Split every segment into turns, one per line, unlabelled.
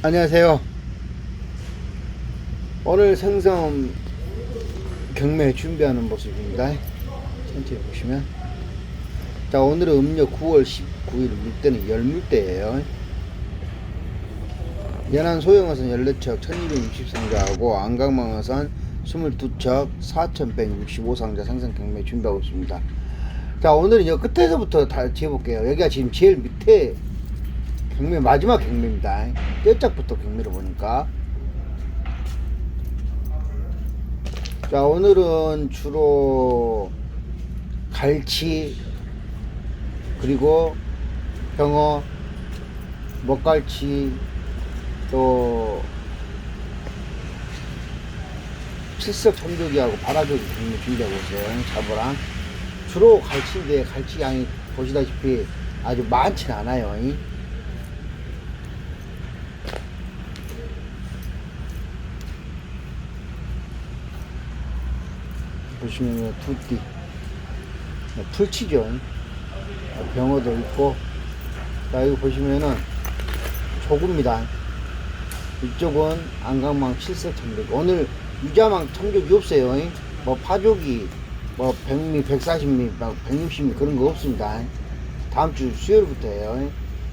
안녕하세요. 오늘 생선 경매 준비하는 모습입니다. 천천히 보시면. 자, 오늘은 음력 9월 19일 물때는 열물때예요. 연안 소형어선 14척 1263자하고 안강망어선 22척 4165상자 생선 경매 준비하고 있습니다. 자, 오늘은 여 끝에서부터 다 재볼게요. 여기가 지금 제일 밑에 경매 마지막 경매입니다. 떼짝부터 경매를 보니까 자 오늘은 주로 갈치 그리고 병어 먹갈치 또 칠석 참조기하고 바라조기 준비하고 있어요. 잡어랑 주로 갈치인데 갈치 양이 보시다시피 아주 많진 않아요. 보시면 두띠 풀치죠. 병어도 있고. 자 여기 보시면은 조구입니다. 이쪽은 안강망 칠색 참조기. 오늘 유자망 참조기 없어요. 뭐 파조기 뭐 100미 140미 160미 그런 거 없습니다. 다음 주 수요일부터 해요.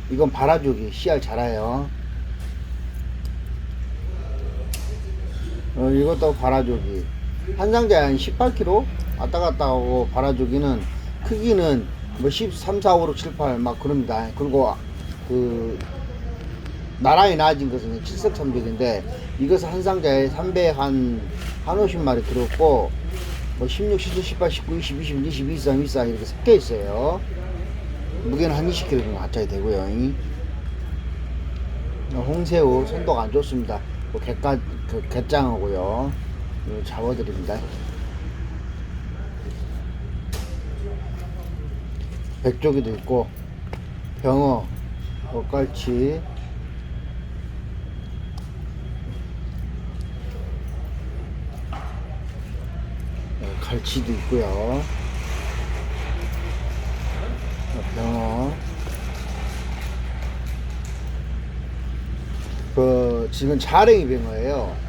이건 바라조기. 씨알 자라요. 어, 이것도 바라조기 한 상자에 한 18kg 왔다 갔다 하고 바라주기는 크기는 뭐 13, 4, 5, 6, 7, 8 막 그럽니다. 그리고 그 나란히 낮은 것은 칠색 참족인데 이것은 한 상자에 300 한, 한 50마리 들었고 뭐 16, 17, 18, 19, 20, 21, 22, 23, 24 이렇게 섞여 있어요. 무게는 한 20kg 정도 합쳐야 되고요. 홍새우 손도가 안 좋습니다. 뭐 갯가, 그 갯장어고요. 잡아드립니다. 백조기도 있고 병어, 젓갈치, 어, 갈치도 있고요. 어, 병어. 그 지금 자랭이 병어예요.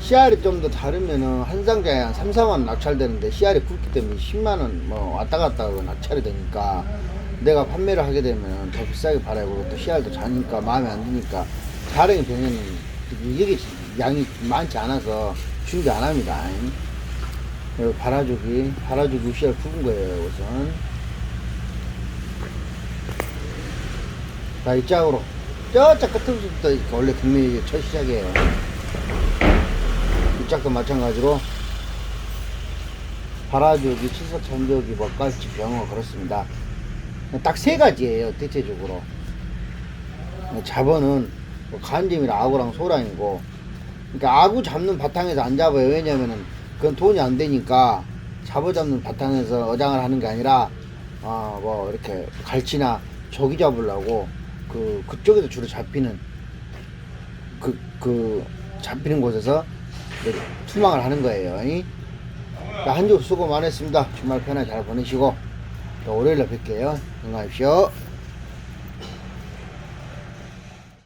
씨알이 좀 더 다르면은 한 상자에 한 3, 4만 낙찰되는데 씨알이 굵기 때문에 10만원 뭐 왔다 갔다 하고 낙찰이 되니까 내가 판매를 하게 되면 더 비싸게 팔아야 되고 또 씨알도 자니까 마음에 안 드니까 자랭이 병에는 이게 양이 많지 않아서 준비 안 합니다. 그리고 바라주기, 바라주기 씨알 굵은 거예요, 우선. 자, 이 짝으로. 저짝 끝부터 원래 국민이 첫 시작이에요. 이짝도 마찬가지로 바라조기, 칠석 참조기, 먹갈치, 병어 그렇습니다. 딱 세 가지예요 대체적으로. 잡어는 뭐 간잼이랑 아구랑 소랑이고, 그러니까 아구 잡는 바탕에서 안 잡아요. 왜냐면은 그건 돈이 안 되니까 잡어 잡는 바탕에서 어장을 하는 게 아니라 어 뭐 이렇게 갈치나 조기 잡으려고 그 그쪽에서 주로 잡히는 그 그 잡히는 곳에서 투망을 하는 거예요. 한 주 수고 많았습니다. 주말 편하게 잘 보내시고 또 월요일에 뵐게요. 건강하십시오.